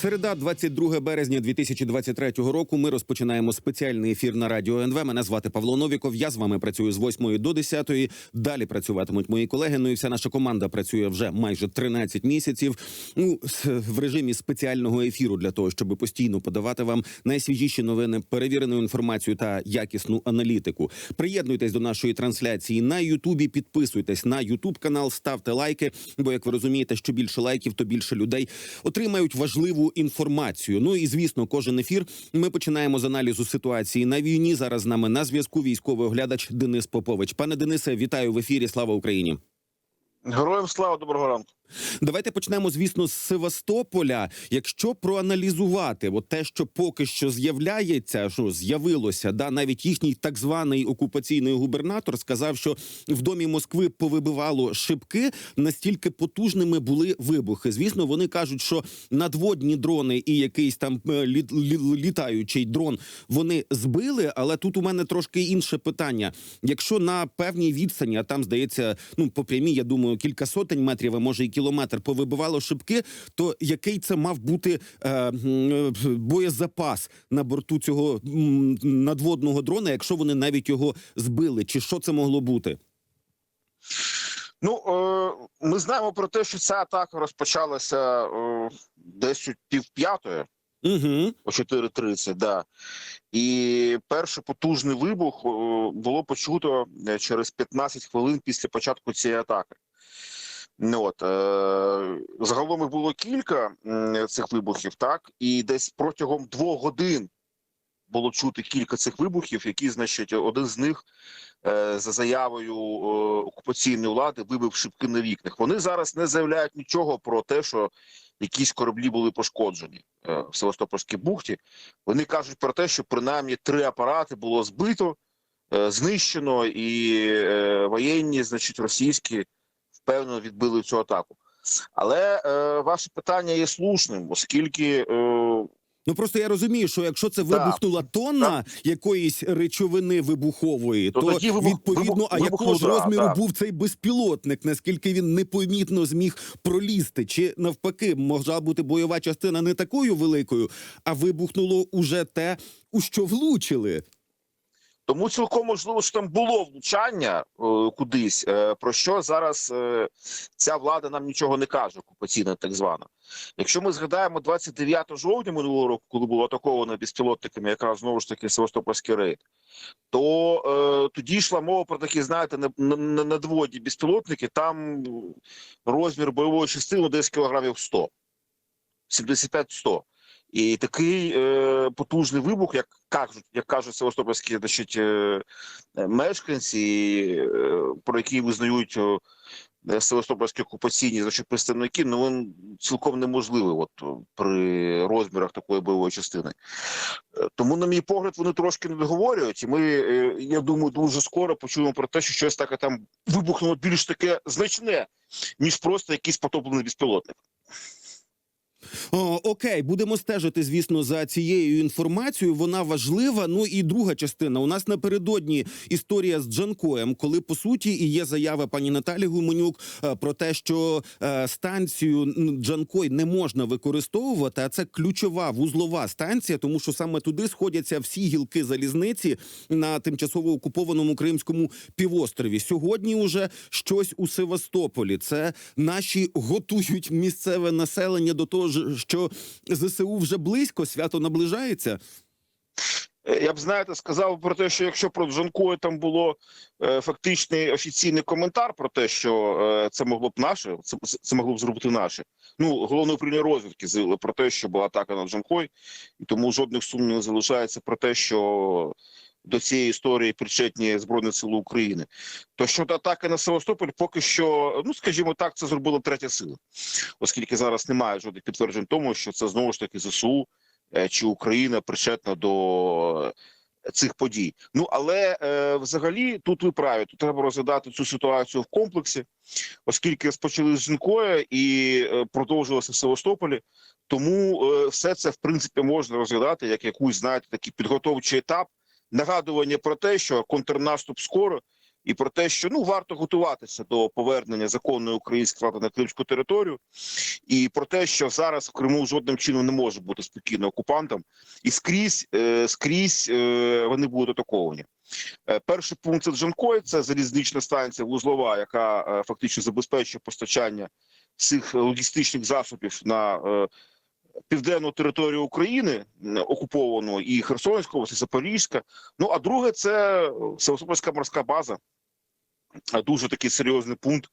Середа, 22 березня 2023 року. Ми розпочинаємо спеціальний ефір на радіо НВ. Мене звати Павло Новіков. Я з вами працюю з 8 до 10. Далі працюватимуть мої колеги. Ну і вся наша команда працює вже майже 13 місяців. Ну в режимі спеціального ефіру для того, щоб постійно подавати вам найсвіжіші новини, перевірену інформацію та якісну аналітику. Приєднуйтесь до нашої трансляції на Ютубі. Підписуйтесь на Ютуб канал, ставте лайки. Бо як ви розумієте, що більше лайків, то більше людей отримають важливу інформацію. Ну і звісно, кожен ефір ми починаємо з аналізу ситуації на війні. Зараз з нами на зв'язку військовий оглядач Денис Попович. Пане Денисе, вітаю в ефірі. Слава Україні. Героям слава доброго ранку. Давайте почнемо, звісно, з Севастополя. Якщо проаналізувати от те, що поки що з'являється, що з'явилося, да навіть їхній так званий окупаційний губернатор сказав, що в домі Москви повибивало шибки, настільки потужними були вибухи. Звісно, вони кажуть, що надводні дрони і якийсь там е, літ- лі- літаючий дрон вони збили. Але тут у мене трошки інше питання. Якщо на певній відстані, а там здається, ну по прямій, я думаю, кілька сотень метрів, а може і кілометр, повибивало шибки, то який це мав бути е, е, боєзапас на борту цього надводного дрона, якщо вони навіть його збили? Чи що це могло бути? Ну е, ми знаємо про те, що ця атака розпочалася е, десь у півп'ятої Угу. о 4.30, да. І перший потужний вибух було почуто через 15 хвилин після початку цієї атаки. Ну, От, е, загалом їх було кілька цих вибухів, так, і десь протягом двох годин було чути кілька цих вибухів, які, значить, один з них е, за заявою е, окупаційної влади вибив шибки на вікнах. Вони зараз не заявляють нічого про те, що якісь кораблі були пошкоджені е, в Севастопольській бухті. Вони кажуть про те, що принаймні три апарати було збито, е, знищено, і е, воєнні, значить, російські впевнено відбили цю атаку. Але е, ваше питання є слушним, оскільки е, Ну просто я розумію, що якщо це вибухнула тонна якоїсь речовини вибухової, То то, тоді вибух- відповідно, вибух- а якого ж вибухнув, да, розміру був цей безпілотник, наскільки він непомітно зміг пролізти, чи навпаки, могла бути бойова частина не такою великою, а вибухнуло уже те, у що влучили. Тому цілком можливо, що там було влучання е, кудись, е, про що зараз е, ця влада нам нічого не каже, окупаційна так звана. Якщо ми згадаємо 29 жовтня минулого року, коли було атаковано безпілотниками, якраз знову ж таки Севастопольський рейд, то е, тоді йшла мова про такі, знаєте, на, на, на безпілотники. Там розмір бойової частини десь кілограмів 100, 75-100. І такий е, потужний вибух, як кажуть, як кажуть севастопольські значить, е, мешканці, е, про які визнають е, севастопольські окупаційні значить, представники, ну він цілком неможливий от, при розмірах такої бойової частини. Е, Тому, на мій погляд, вони трошки не договорюють, і ми, е, я думаю, дуже скоро почуємо про те, що щось таке там вибухнуло більш таке значне, ніж просто якийсь потоплений безпілотник. О, окей, будемо стежити, звісно, за цією інформацією. Вона важлива. Ну і друга частина. У нас напередодні історія з Джанкоєм, коли по суті і є заява пані Наталі Гуменюк е, про те, що е, станцію Джанкой не можна використовувати. А це ключова вузлова станція, тому що саме туди сходяться всі гілки залізниці на тимчасово окупованому Кримському півострові. Сьогодні уже щось у Севастополі. Це наші готують місцеве населення до того, ж, що ЗСУ вже близько, свято наближається. Е, Я б знаєте, сказав про те, що якщо про Джанкою там було е, фактичний офіційний коментар про те, що е, це могло б наше, це, це могло б зробити наше. Ну, головне управління розвідки заявило про те, що була атака на Джанкой, і тому жодних сумнів не залишається про те, що до цієї історії причетні Збройні Сили України. То щодо атаки на Севастополь, поки що, ну скажімо так, це зробила третя сила, оскільки зараз немає жодних підтверджень тому, що це знову ж таки ЗСУ е, чи Україна причетна до е, цих подій. Ну але е, взагалі тут ви праві, тут треба розглядати цю ситуацію в комплексі, оскільки спочали з Жінкою і е, продовжилося в Севастополі. Тому е, все це в принципі можна розглядати як якусь знаєте такий підготовчий етап, нагадування про те, що контрнаступ скоро. і про те, що ну варто готуватися до повернення законної української влади на Кримську територію, і про те, що зараз в Криму жодним чином не може бути спокійно окупантом, і скрізь е, скрізь е, вони будуть атаковані. Е, Перший пункт це Джанкой, це залізнична станція вузлова, яка е, фактично забезпечує постачання цих логістичних засобів на е, південну територію України м, окуповану і Херсонську, і Запорізька. Ну а друге це е, Севастопольська морська база. Е, Дуже такий серйозний пункт,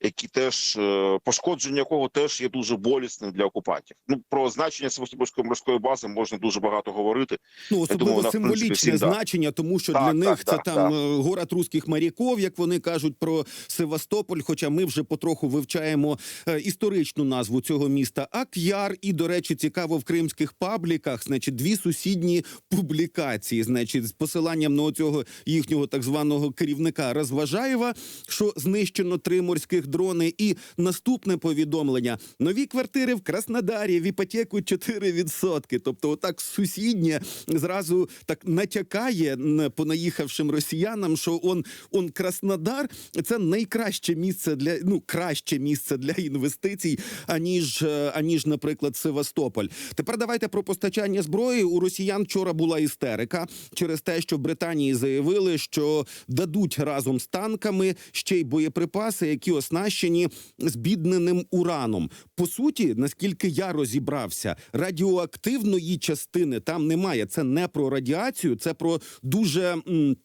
який теж е, пошкодження якого теж є дуже болісним для окупантів. Ну про значення Севастопольської морської бази можна дуже багато говорити. Ну, особливо думаю, вона, принципі, символічне да. значення, тому що Так, для так, них це так, там так. е, город русських моряков, як вони кажуть про Севастополь. Хоча ми вже потроху вивчаємо е, історичну назву цього міста Ак'яр. І, до речі, цікаво в кримських пабліках, значить, дві сусідні публікації, значить, з посиланням на цього їхнього так званого керівника Розважаєва, що знищено три морських дрони. І наступне повідомлення: нові квартири в Краснодарі в іпотеку 4%. Тобто, отак сусіднє зразу так натякає понаїхавшим росіянам, що он, он Краснодар це найкраще місце для ну краще місце для інвестицій, аніж е, аніж, наприклад, Севастополь. Тепер давайте про постачання зброї. У росіян вчора була істерика через те, що в Британії заявили, що дадуть разом з танками ще й боєприпаси, які оснащені збідненим ураном. По суті, наскільки я розібрався, радіоактивної частини там немає. Це не про радіацію, це про дуже. м,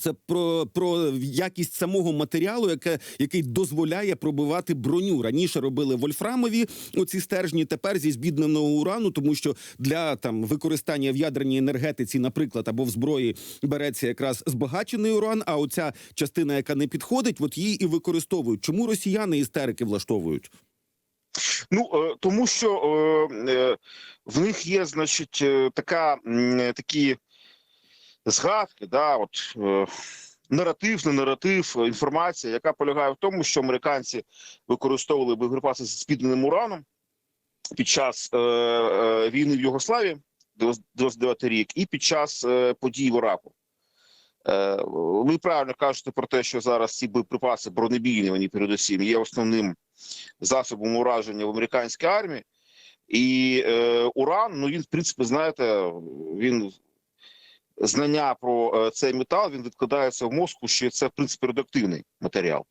Це про, про якість самого матеріалу, яке, який дозволяє пробивати броню. Раніше робили вольфрамові оці стержні. Тепер зі збідненого урану, тому що для там використання в ядерній енергетиці, наприклад, або в зброї береться якраз збагачений уран. А оця частина, яка не підходить, от її і використовують. Чому росіяни істерики влаштовують? Ну е, тому що е, е, в них є, значить, така такі згадки, да, от е, наратив, не наратив, інформація, яка полягає в тому, що американці використовували боєприпаси з спідненим ураном під час е, е, війни в Югославії, 99 рік, і під час е, подій в Іраку. Е, ви правильно кажете про те, що зараз ці боєприпаси бронебійні, вони передусім є основним засобом ураження в американській армії. І е, уран, ну він, в принципі, знаєте, він знання про е, цей метал він відкладається в мозку, що це в принципі радіоактивний матеріал.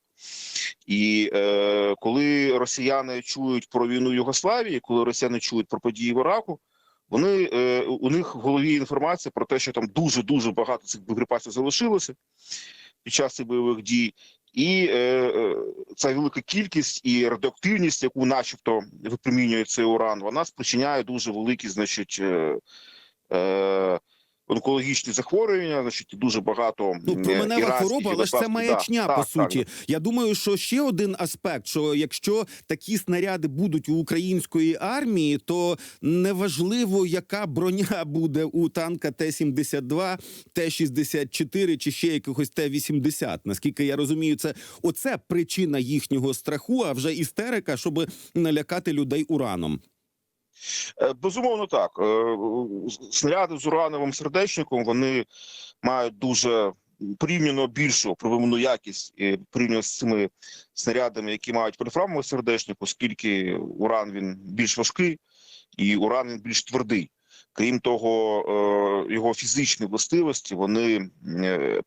І е, коли росіяни чують про війну Югославії, коли росіяни чують про події в Іраку, вони е, у них в голові інформація про те, що там дуже дуже багато цих боєприпасів залишилося під час цих бойових дій, і е, е, ця велика кількість і радіоактивність, яку, начебто, випромінює цей уран, вона спричиняє дуже великі, значить. Е, е, Онкологічні захворювання, значить, дуже багато Ну, променева хвороба, але ж це маячня, да, по так, суті. так. Я думаю, що ще один аспект: що якщо такі снаряди будуть у української армії, то неважливо, яка броня буде у танка Т-72, Т-64 чи ще якихось Т-80. Наскільки я розумію, це оце причина їхнього страху, а вже істерика, щоб налякати людей ураном. Е, Безумовно, так. Е, Снаряди з урановим сердечником вони мають дуже порівняно більшу пробивну якість е, порівняно з цими снарядами, які мають поліфрамовий сердечник, оскільки уран він більш важкий і уран він більш твердий. Крім того, його фізичні властивості вони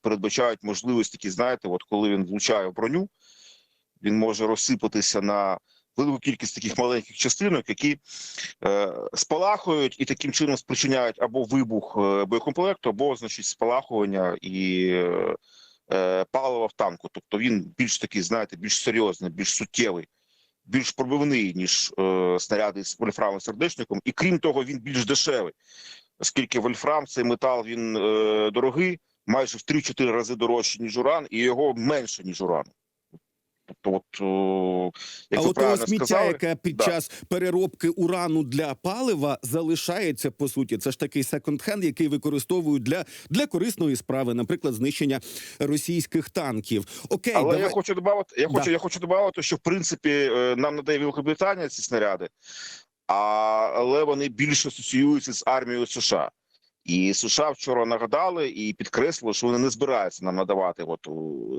передбачають можливість такі, знаєте, от коли він влучає в броню, він може розсипатися на велику кількість таких маленьких частинок, які е, спалахують і таким чином спричиняють або вибух е, боєкомплекту, або значить спалахування і е, палива в танку. Тобто він більш такий, знаєте, більш серйозний, більш суттєвий, більш пробивний, ніж е, снаряди з вольфрамовим сердечником. І крім того, він більш дешевий, оскільки вольфрам цей метал він е, дорогий, майже в 3-4 рази дорожче, ніж уран, і його менше, ніж уран. Тобто, от, о, як а от того сміття, сказали, яке під да. час переробки урану для палива залишається по суті. Це ж такий секонд-хенд, який використовують для, для корисної справи, наприклад, знищення російських танків. Окей, Але давай... я хочу додати, я Да. хочу, я хочу додати, що в принципі е, нам надає Великобританія ці снаряди, а, але вони більше асоціюються з армією США. І США вчора нагадали і підкреслили, що вони не збираються нам надавати от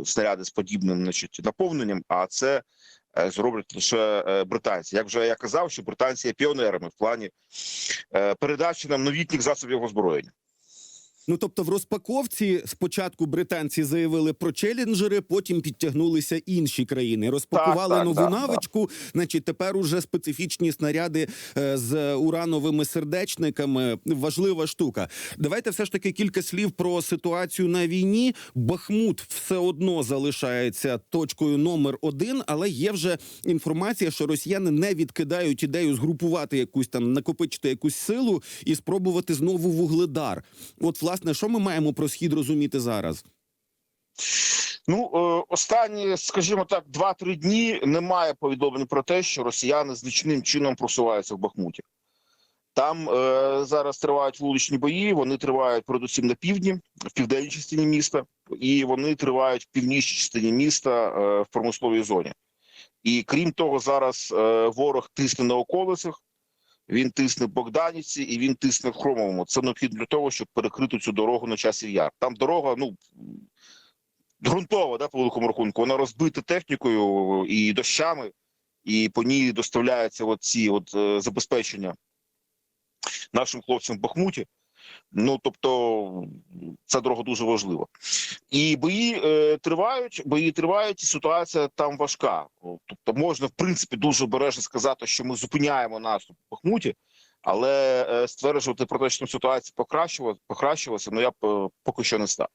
снаряди з подібним значить, наповненням, а це е, зроблять лише е, британці. Як вже я казав, що британці є піонерами в плані е, передачі нам новітніх засобів озброєння. Ну тобто, в розпаковці спочатку британці заявили про челенджери, потім підтягнулися інші країни. Розпакували Так, так, нову так, навичку. Значить, тепер уже специфічні снаряди е, з урановими сердечниками. Важлива штука. Давайте все ж таки кілька слів про ситуацію на війні. Бахмут все одно залишається точкою номер один, але є вже інформація, що росіяни не відкидають ідею згрупувати якусь там, накопичити якусь силу і спробувати знову вугледар. От, власне, що ми маємо про схід розуміти зараз? Ну е, останні, скажімо так, 2-3 дні немає повідомлень про те, що росіяни значним чином просуваються в Бахмуті. Там е, зараз тривають вуличні бої. Вони тривають передусім на півдні, в південній частині міста, і вони тривають в північній частині міста е, в промисловій зоні. І крім того, зараз е, ворог тисне на околицях. Він тисне Богданівці і він тисне в Хромовому. Це необхідно для того, щоб перекрити цю дорогу на часів яр. Там дорога, ну ґрунтова, да, по великому рахунку. Вона розбита технікою і дощами, і по ній доставляються от ці от е, забезпечення нашим хлопцям в Бахмуті. Ну тобто, ця дорога дуже важлива. І бої е, тривають, бої тривають, і ситуація там важка. Тобто, можна в принципі дуже обережно сказати, що ми зупиняємо наступ в Бахмуті, але е, стверджувати про те, що ситуація покращувалася, покращилася, ну я б е, поки що не став.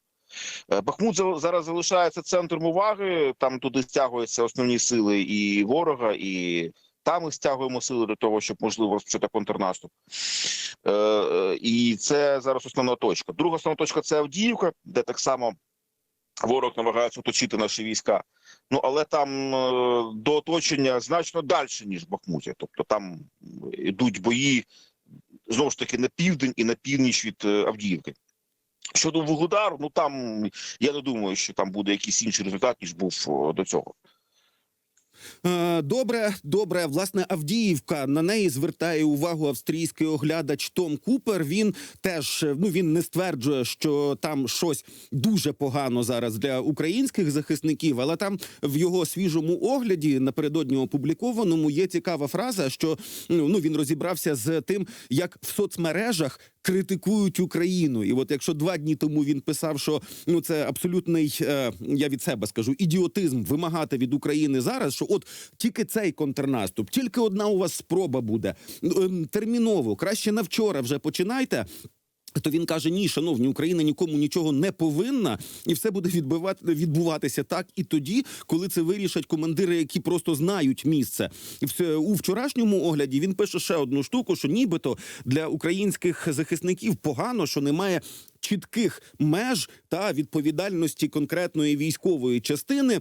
Е, Бахмут зараз залишається центром уваги. Там туди стягуються основні сили і ворога, і там ми стягуємо сили для того, щоб можливо розпочати контрнаступ. Е, е, І це зараз основна точка. Друга основна точка це Авдіївка, де так само ворог намагається оточити наші війська. Ну але там е, до оточення значно далі, ніж Бахмуті. Тобто там йдуть бої знову ж таки на південь і на північ від е, Авдіївки. Щодо Вугледару, ну там я не думаю, що там буде якийсь інший результат, ніж був до цього. Е, Добре, добре. Власне, Авдіївка на неї звертає увагу австрійський оглядач Том Купер. Він теж е, ну він не стверджує, що там щось дуже погано зараз для українських захисників, але там в його свіжому огляді напередодні опублікованому є цікава фраза, що ну ну, він розібрався з тим, як в соцмережах критикують Україну. І от якщо два дні тому він писав, що ну це абсолютний, е, я від себе скажу, ідіотизм вимагати від України зараз, що от тільки цей контрнаступ, тільки одна у вас спроба буде Ем, терміново, краще на вчора вже починайте. То він каже: ні, шановні, Україна нікому нічого не повинна, і все буде відбивати відбуватися так і тоді, коли це вирішать командири, які просто знають місце. І у вчорашньому огляді він пише ще одну штуку: що нібито для українських захисників погано, що немає чітких меж та відповідальності конкретної військової частини.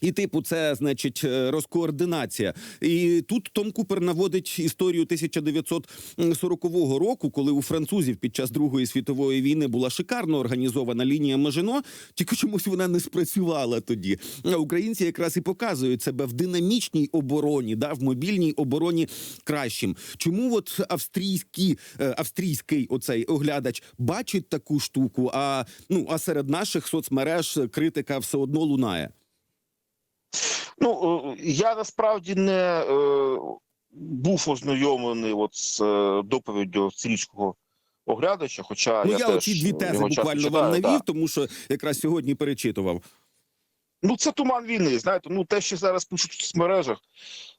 І, типу, це значить е, розкоординація. І тут Том Купер наводить історію 1940 року, коли у французів під час Другої світової війни була шикарно організована лінія Мажино, тільки чомусь вона не спрацювала тоді. А українці якраз і показують себе в динамічній обороні, да, в мобільній обороні кращим. Чому от австрійські, е, австрійський оцей оглядач бачить таку штуку? А ну а серед наших соцмереж критика все одно лунає. Ну е, я насправді не е, був ознайомлений от з е, доповіддю австрійського оглядача. Хоча Ну, я, я, теж оці дві тези буквально читаю, вам навів, да. тому що якраз сьогодні перечитував. Ну це туман війни. Знаєте, ну те, що зараз пишуть в соцмережах.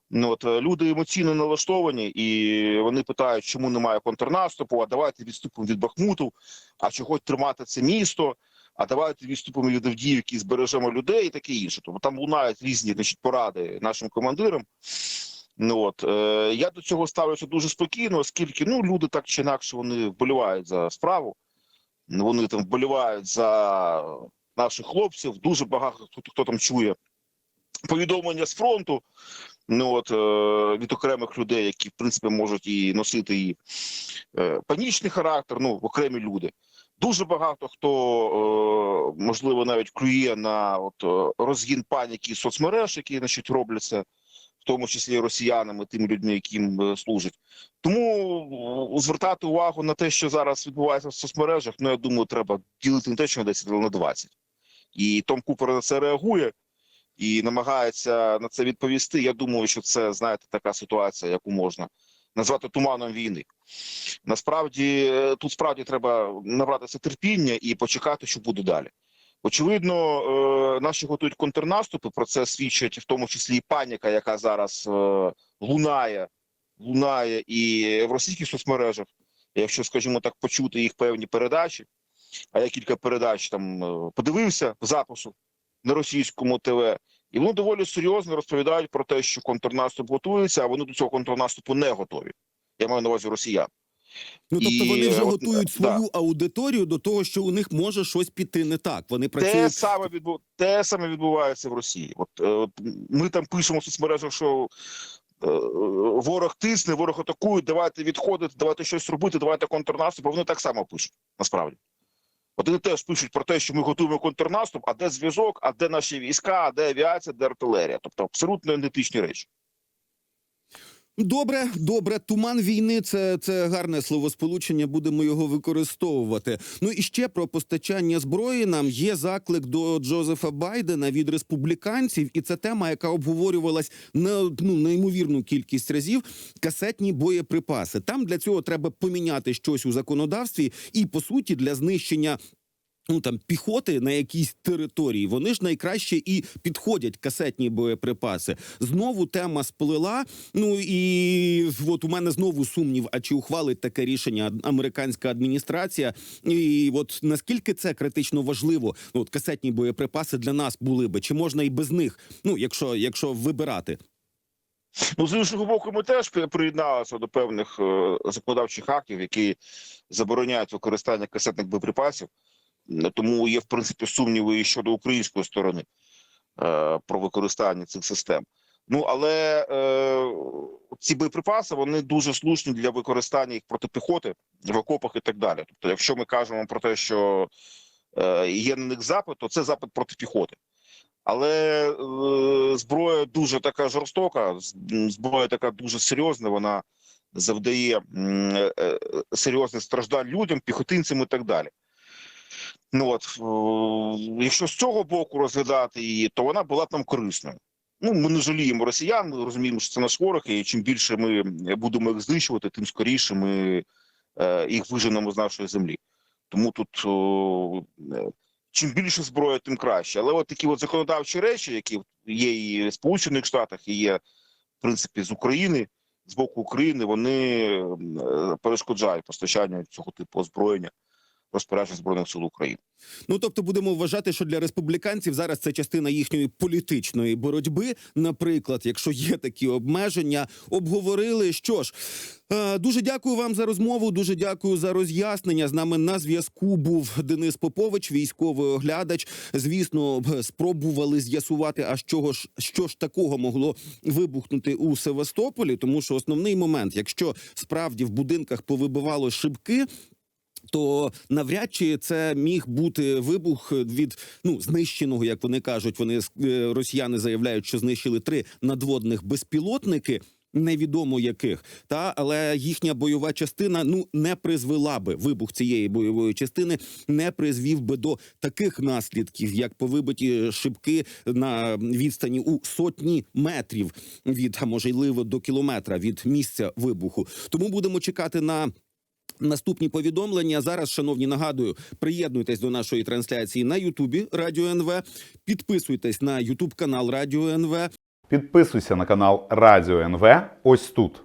Ну от е, люди емоційно налаштовані, і вони питають, чому немає контрнаступу. А давайте відступимо від Бахмуту. А чого тримати це місто? А давайте відступимо від Авдіївки, збережемо людей і таке інше. Тобто там лунають різні значить, поради нашим командирам. Ну от е, я до цього ставлюся дуже спокійно, оскільки ну люди так чи інакше вони вболівають за справу. Вони там вболівають за наших хлопців. Дуже багато хто, хто там чує повідомлення з фронту. Ну от е, від окремих людей, які в принципі можуть і носити і е, панічний характер, ну окремі люди. Дуже багато хто е, можливо навіть клює на от е, розгін паніки соцмереж, які значить робляться в тому числі росіянами, тими людьми, яким е, служать. Тому звертати увагу на те, що зараз відбувається в соцмережах, ну я думаю, треба ділити не те, що на 10, але на 20. І Том Купер на це реагує і намагається на це відповісти. Я думаю, що це знаєте така ситуація, яку можна назвати туманом війни. Насправді е, тут справді треба набратися терпіння і почекати, що буде далі. Очевидно, е, наші готують контрнаступи. Про це свідчить в тому числі і паніка, яка зараз е, лунає, лунає і в російських соцмережах. Якщо, скажімо так, почути їх певні передачі, а я кілька передач там подивився запису на російському ТВ, і вони доволі серйозно розповідають про те, що контрнаступ готується, а вони до цього контрнаступу не готові. Я маю на увазі росіян. Ну тобто І, вони вже от, готують да. свою аудиторію до того, що у них може щось піти не так. Вони Те працюють саме відбу... те саме відбувається в Росії. От, е, от ми там пишемо в соцмережах, що е, ворог тисне, ворог атакує, давайте відходити, давайте щось робити, давайте контрнаступ. А вони так само пишуть насправді. Вони теж пишуть про те, що ми готуємо контрнаступ, а де зв'язок, а де наші війська, а де авіація, де артилерія. Тобто абсолютно ідентичні речі. Добре, добре. Туман війни це, це гарне словосполучення. Будемо його використовувати. Ну і ще про постачання зброї. Нам є заклик до Джозефа Байдена від республіканців, і це тема, яка обговорювалась не ну, неймовірну кількість разів. Касетні боєприпаси. Там для цього треба поміняти щось у законодавстві, і по суті для знищення. Ну там піхоти на якійсь території, вони ж найкраще і підходять касетні боєприпаси. Знову тема сплила. Ну і от у мене знову сумнів, а чи ухвалить таке рішення американська адміністрація? І от наскільки це критично важливо? Ну, от касетні боєприпаси для нас були би, чи можна і без них? Ну, якщо, якщо вибирати. Ну, з іншого боку, ми теж при- приєдналися до певних е, законодавчих актів, які забороняють використання касетних боєприпасів. М, Тому є в принципі сумніви щодо української сторони е, про використання цих систем. Ну але е, ці боєприпаси вони дуже слушні для використання їх проти піхоти в окопах і так далі. Тобто, якщо ми кажемо про те, що е, є на них запит, то це запит проти піхоти. Але е, зброя дуже така жорстока, зброя така дуже серйозна. Вона завдає е, е, серйозних страждань людям, піхотинцям і так далі. Ну от е, якщо з цього боку розглядати її, то вона була б нам корисною. Ну, ми не жаліємо росіян, ми розуміємо, що це наш ворог, і чим більше ми будемо їх знищувати, тим скоріше ми е, їх виженемо з нашої землі. Тому тут о, е, чим більше зброї, тим краще. Але от такі от законодавчі речі, які є і в Сполучених Штатах, і є в принципі з України, з боку України, вони перешкоджають постачанню цього типу озброєння розпоряджень збройних сил України. Ну тобто будемо вважати, що для республіканців зараз це частина їхньої політичної боротьби. Наприклад, якщо є такі обмеження, обговорили. Що ж, е, дуже дякую вам за розмову. Дуже дякую за роз'яснення. З нами на зв'язку був Денис Попович, військовий оглядач. Звісно, спробували з'ясувати, а чого ж що ж такого могло вибухнути у Севастополі, тому що основний момент, якщо справді в будинках повибивало шибки то навряд чи це міг бути вибух від ну знищеного, як вони кажуть. Вони е, росіяни заявляють, що знищили три надводних безпілотники. Невідомо яких, та але їхня бойова частина ну не призвела би вибух цієї бойової частини, не призвів би до таких наслідків, як повибиті шибки на відстані у сотні метрів від а можливо до кілометра від місця вибуху. Тому будемо чекати на Наступні повідомлення зараз, шановні, нагадую, приєднуйтесь до нашої трансляції на Ютубі Радіо НВ. Підписуйтесь на Ютуб канал Радіо НВ. Підписуйся на канал Радіо НВ ось тут.